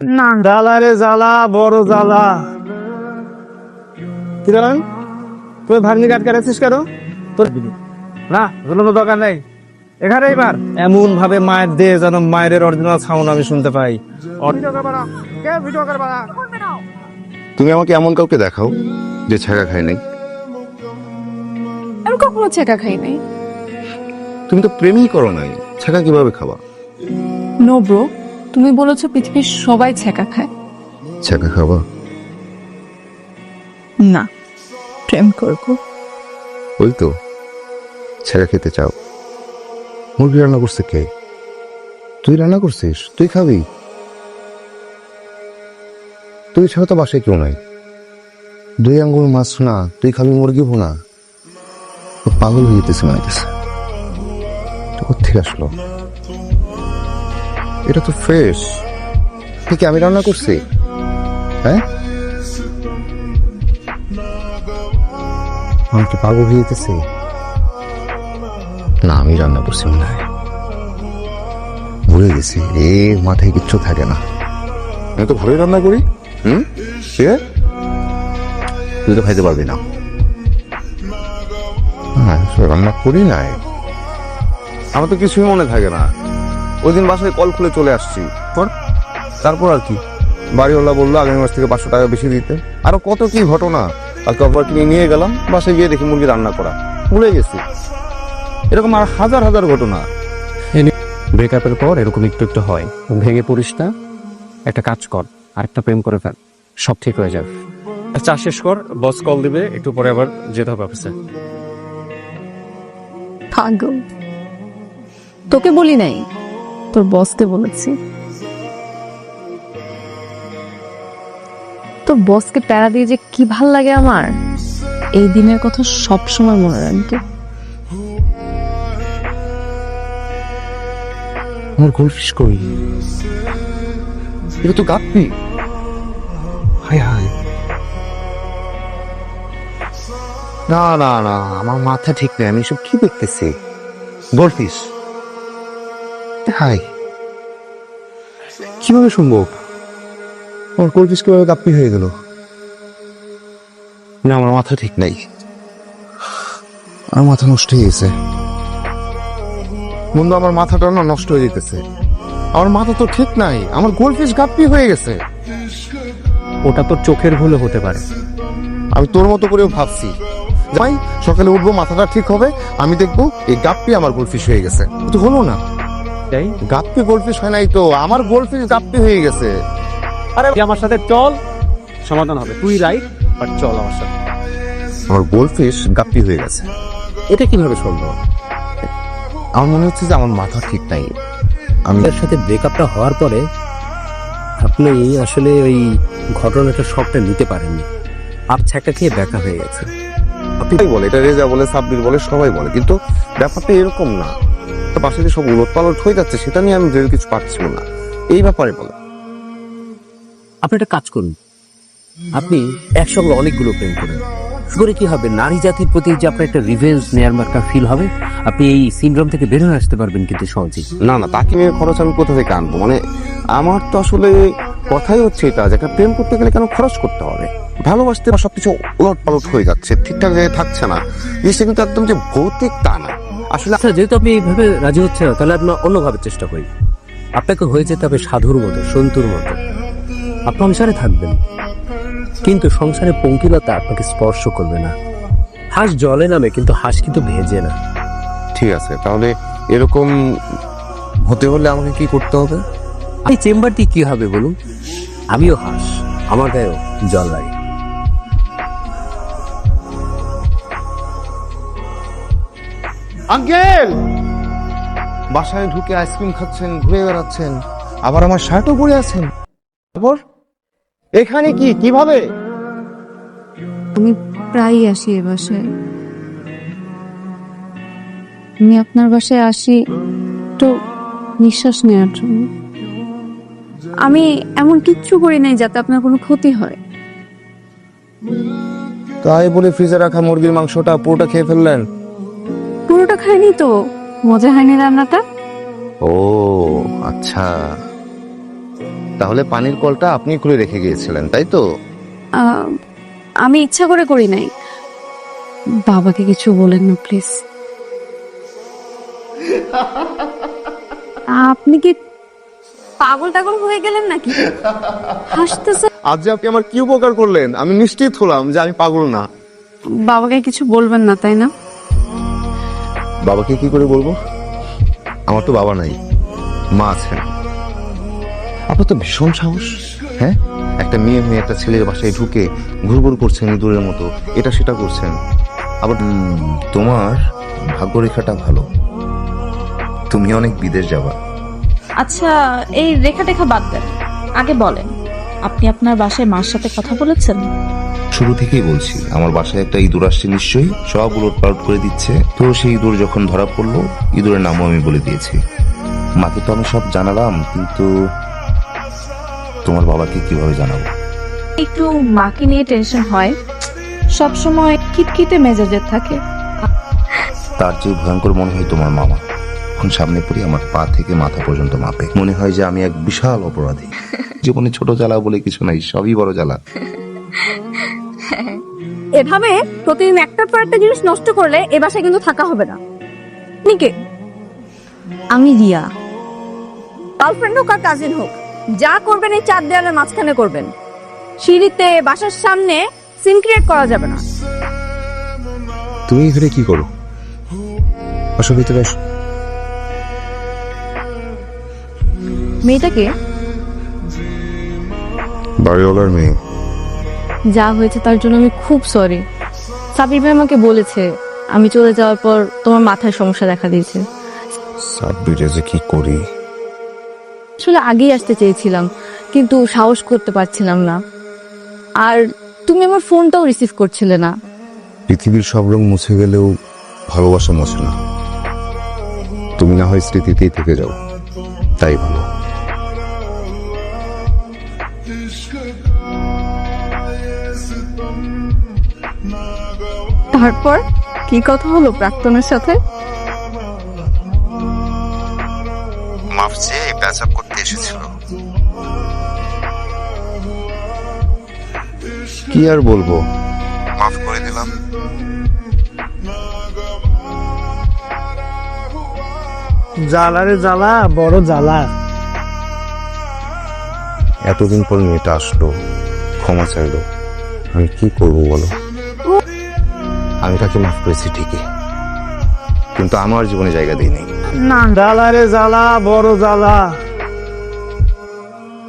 না। জ্বালা রে জ্বালা বড় জ্বালা। কি জানেন তুই ভাগ্নি কাট কাটাচ্ছিস কেন? তোর না কোনো দরকার নেই। এখানে এবার। এমন ভাবে মায়ের দে যেন মায়ের অরিজিনাল সাউন্ড আমি শুনতে পাই। তুমি আমাকে এমন কাউকে দেখাও যে ছাগা খায় নাই। আমি কখনো ছেঁকা খাই নাই। তুমি তো প্রেমই করো নাই। ছাগা কীভাবে খাবা? নো ব্রো তুমি বলেছ পৃথিবীর সবাই ছেঁকা খায়। ছাগা খাবা না প্রেম করব। ওই তো ছাগা খেতে চাও। মুরগি রান্না করছে কে? তুই রান্না করছিস? তুই খাবি? তুই ছাড়া তো বাসায় কেউ নাই। দুই আঙ্গুল মাছ না তুই খাবি মুরগি ভোনা। পাগল হয়ে যেতেছে হইতেছে তো কোথেকে আসলো? এটা তো ফ্রেশ ঠিক আমি রান্না করছি? হ্যাঁ? আমি কি পাগল হয়ে যেতেছি না আমি রান্না করছি হয়। ভুলে গেছি। এ মাথায় কিচ্ছু থাকে না। আমি তো ঘরে রান্না করি। হুম? সে? তুই তো খাইতে পারবি না। হ্যাঁ রান্না করি নাই। আমার তো কিছুই মনে থাকে না। ওই দিন বাসায় কল খুলে চলে আসছি। পর তারপর আর কি? বাড়িওয়ালা বলল আগামী মাস থেকে পাঁচশো টাকা বেশি দিতে। আরও কত কি ঘটনা? আর কবার কিনে নিয়ে গেলাম বাসায় গিয়ে দেখি মুরগি রান্না করা। ভুলে গেছি। এরকম আর হাজার হাজার ঘটনা। ব্রেকআপের পর এরকম একটু একটু হয়। ভেঙে পড়িস না। একটা কাজ কর আরেকটা প্রেম করে ফেল। সব ঠিক হয়ে যাবে। চা শেষ কর। বস কল দিবে একটু পরে আবার যেতে হবে অফিসে পাগল তোকে বলি নাই তোর বসকে বলেছি। তোর বসকে প্যারা দিয়ে যে কি ভালো লাগে আমার, এই দিনের কথা সব সময় মনে রাখবে আমার গোলফিশ কই? এটা তো গাপ্পি হায় হায়। না না না, আমার মাথা ঠিক নেই, আমি সব কি দেখতেছি? গোলফিশ। হাই। কীভাবে সম্ভব আমার গোলফিশ কীভাবে গাপ্পি হয়ে গেল। না আমার মাথা ঠিক নাই। আমার মাথা নষ্ট হয়ে গেছে। বন্ধু আমার মাথাটা না নষ্ট হয়ে যেতেছে। আমার মাথা তো ঠিক নাই। আমার গোলফিশ গাপ্পি হয়ে গেছে। ওটা তোর চোখের ভুলে হতে পারে। আমি তোর মতো করেও ভাবছি। ভাই সকালে উঠবো মাথাটা ঠিক হবে। আমি দেখব এই গাপ্পি আমার গোলফিশ হয়ে গেছে। তো হলো না। তাই গাপ্পি গোলফিশ হয় নাই তো? আমার গোলফিশ গাপ্পি হয়ে গেছে। আরে আমার সাথে চল সমাধান হবে। তুই রাইট বাট চল আমার সাথে। আমার গোলফিশ গাপ্পি হয়ে গেছে। এটা কীভাবে সম্ভব? আমার মনে হচ্ছে যে আমার মাথা ঠিক নাই। আমি তার সাথে ব্রেকআপটা হওয়ার পরে আপনি আসলে ওই ঘটনাটা সবটা নিতে পারেননি। আপ ছ্যাঁকা খেয়ে ব্যাকা হয়ে গেছে। সবাই বলে এটা রেজা বলে সাব্বির বলে সবাই বলে। কিন্তু ব্যাপারটা এরকম না। তো পাশে যে সব উলট পালট হয়ে যাচ্ছে সেটা নিয়ে আমি ভেবে কিছু পাচ্ছি না। এই ব্যাপারে বলে আপনি একটা কাজ করুন। আপনি একসঙ্গে অনেকগুলো প্রেম করুন। করে কি হবে? নারী জাতির প্রতি যে আপনার একটা রিভেঞ্জ নেয়ার একটা ফিল হবে আপনি এই সিনড্রোম থেকে বের হয়ে আসতে পারবেন কিন্তু সহজেই। না না তাকে নিয়ে খরচ আমি কোথা থেকে আনব? মানে আমার তো আসলে কথাই হচ্ছে এটা যে একটা প্রেম করতে গেলে কেন খরচ করতে হবে? ভালোবাসতে সবকিছু উলট পালট হয়ে যাচ্ছে ঠিকঠাক জায়গায় থাকছে না। জিনিসটা কিন্তু একদম যে ভৌতিক তা না। আসলে আচ্ছা যেহেতু আপনি এইভাবে রাজি হচ্ছে না তাহলে আপনার অন্যভাবে চেষ্টা করি। আপনাকে হয়ে যেতে হবে সাধুর মতো সন্তুর মতো। আপনি সংসারে থাকবেন। কিন্তু সংসারে পঙ্কিলতা আপনাকে স্পর্শ করবে না। হাঁস জলে নামে কিন্তু হাঁস কিন্তু ভেজে না। ঠিক আছে তাহলে এরকম হতে হলে আমাকে কি করতে হবে? এই চেম্বারটি কি হবে বলুন? আমিও হাঁস আমার গায়েও জল লাগে। আঙ্কেল! বাসায় ঢুকে আইসক্রিম খাচ্ছেন ঘুরে বেড়াচ্ছেন আবার আমার শার্টও পরে আছেন। তারপর? এখানে কি? কীভাবে? আমি প্রায়ই আসি এ বাসায়। আমি আপনার বাসায় আসি তো নিঃশ্বাস নেওয়ার জন্য। আমি এমন কিচ্ছু করি নাই যাতে আপনার কোনো ক্ষতি হয়। তাই বলে ফ্রিজে রাখা মুরগির মাংসটা পুরোটা খেয়ে ফেললেন? পুরোটা খাইনি তো? মজা হয়নি রান্নাটা? ও আচ্ছা। তাহলে পানির কলটা আপনি খুলে রেখে গিয়েছিলেন তাই তো? আহ, আমি ইচ্ছা করে করি নাই। বাবাকে কিছু বলেন না প্লিজ। আপনি কি পাগল টাগল হয়ে গেলেন নাকি? হাসতেছে। আজ যে আপনি আমার কি উপকার করলেন? আমি নিশ্চিত হলাম যে আমি পাগল না। বাবাকে কিছু বলবেন না তাই না? বাবাকে কি করে বলব? আমার তো বাবা নাই, মা আছেন আপনার তো ভীষণ সাহস হ্যাঁ? একটা মেয়ে মেয়ে একটা ছেলের বাসায় ঢুকে ঘুরঘুর করছেন ইঁদুরের মতো, এটা সেটা করছেন। আবার তোমার ভাগ্যরেখাটা ভালো। তুমি অনেক বিদেশ যাবা। আচ্ছা এই রেখা টেখা বাদ দেন। আগে বলেন, আপনি আপনার বাসায় মার সাথে কথা বলেছেন? শুরু থেকেই বলছি আমার বাসায় একটা ইঁদুর আসছে নিশ্চয়ই সব উলট পালট করে দিচ্ছে। তো সেই ইঁদুর যখন ধরা পড়ল ইঁদুরের নামও আমি বলে দিয়েছি। মাকে তো আমি সব জানালাম কিন্তু তোমার বাবাকে কীভাবে জানাব? একটু মাকে নিয়ে টেনশন হয়। সব সময় কিটকিটে মেজাজের থাকে। তার চেয়ে ভয়ঙ্কর মনে হয় তোমার মামা। এখন সামনে পড়ি আমার পা থেকে মাথা পর্যন্ত মাপে। মনে হয় যে আমি এক বিশাল অপরাধী। জীবনে ছোট জ্বালা বলে কিছু নাই সবই বড় জ্বালা। এভাবে প্রতিদিন একটার পর একটা জিনিস নষ্ট করলে এ বাসায় কিন্তু থাকা হবে না। নিকে আমি রিয়া। গার্লফ্রেন্ড হোক আর কাজিন হোক যা করবেন এই চার দেওয়ালের মাঝখানে করবেন। সিঁড়িতে বাসার সামনে সিন ক্রিয়েট করা যাবে না। তুমি এখানে কি করো? আসো ভিতরে আসো। মেয়েটাকে বাড়িওয়ালার মেয়ে। যা হয়েছে তার জন্য আমি খুব সরি সাবির ভাই আমাকে বলেছে আমি চলে যাওয়ার পর তোমার মাথায় সমস্যা দেখা দিয়েছে। সাব্বিরে যে কি করি? আসলে আগেই আসতে চেয়েছিলাম কিন্তু সাহস করতে পারছিলাম না। আর তুমি আমার ফোনটাও রিসিভ করছিলে না। পৃথিবীর সব রং মুছে গেলেও ভালোবাসা মোছে না। তুমি না হয় স্মৃতিতেই থেকে যাও। তাই ভালো। তারপর কি কথা হলো প্রাক্তনের সাথে? মাফ চেয়ে প্যাচ আপ করতে এসেছিল। কি আর বলব? মাফ করে দিলাম। জ্বালারে জ্বালা বড় জ্বালা। এতদিন পর মেয়েটা আসলো ক্ষমা চাইলো। আমি কি করব বলো? আমি তাকে মাফ করেছি ঠিকই। কিন্তু আমার জীবনে জায়গা দিইনি। না। জ্বালারে জ্বালা বড় জ্বালা।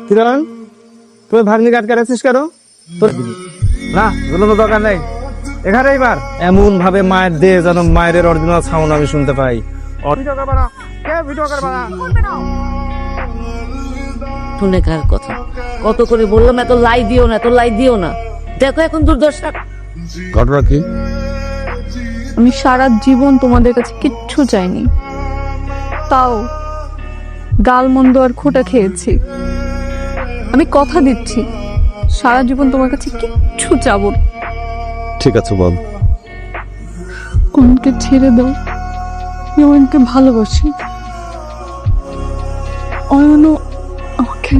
কি দাঁড়ান তুই ভাগ্নি কাট কাটাচ্ছিস কেন? তোর না কোনো দরকার নেই। এখানে এবার এমন ভাবে মায়ের দে যেন মায়ের অরিজিনাল সাউন্ড আমি শুনতে পাই। ভিডিও করবা না। কে ভিডিও করবা না। শুনে কার কথা? কত করে বললাম এত লাই দিও না এত লাই দিও না। দেখো এখন দুর্দশা। ঘটনা কি? আমি সারা জীবন তোমাদের কাছে কিচ্ছু চাইনি। তাও গাল মন্দ আর খোটা খেয়েছি। আমি কথা দিচ্ছি সারা জীবন তোমার কাছে কিচ্ছু চাবো। ঠিক আছে বল। অয়নকে ছেড়ে দাও। আমি অয়নকে ভালোবাসি। অয়নও আমাকে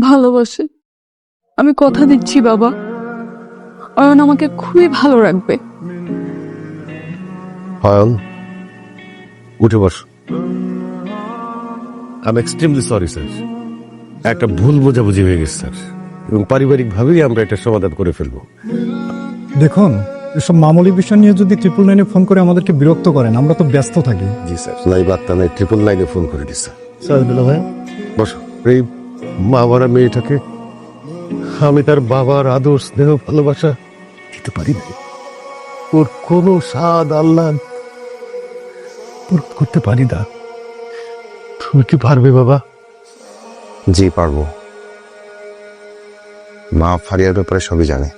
ভালোবাসে। আমি কথা দিচ্ছি বাবা। অয়ন আমাকে খুবই ভালো রাখবে। হয়ন উঠে বস। I am extremely sorry sir একটা ভুল বোঝাবুঝি হয়ে গেছে স্যার এবং পারিবারিকভাবেই আমরা এটা সমাধান করে ফেলব। দেখুন এসব মামুলি বিষয় নিয়ে যদি ট্রিপল নাইনে ফোন করে আমাদেরকে বিরক্ত করেন আমরা তো ব্যস্ত থাকি। জি স্যার নাই বার্তা নাই ট্রিপল নাইনে ফোন করে দিচ্ছে স্যার ভাই। বস এই মা মারা মেয়েটাকে আমি তার বাবার আদর স্নেহ ভালোবাসা দিতে পারি না ওর কোনো স্বাদ আল্লাহ পূরণ করতে পারি না। তুমি কি পারবে বাবা? জি পারব। মা ফারিয়ার ব্যাপারে সবই জানে।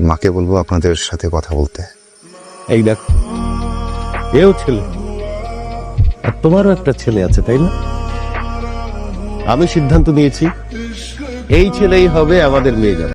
মাকে বলব আপনাদের সাথে কথা বলতে। এই দেখ এও ছেলে। আর তোমারও একটা ছেলে আছে তাই না? আমি সিদ্ধান্ত নিয়েছি এই ছেলেই হবে আমাদের মেয়ে। যাবে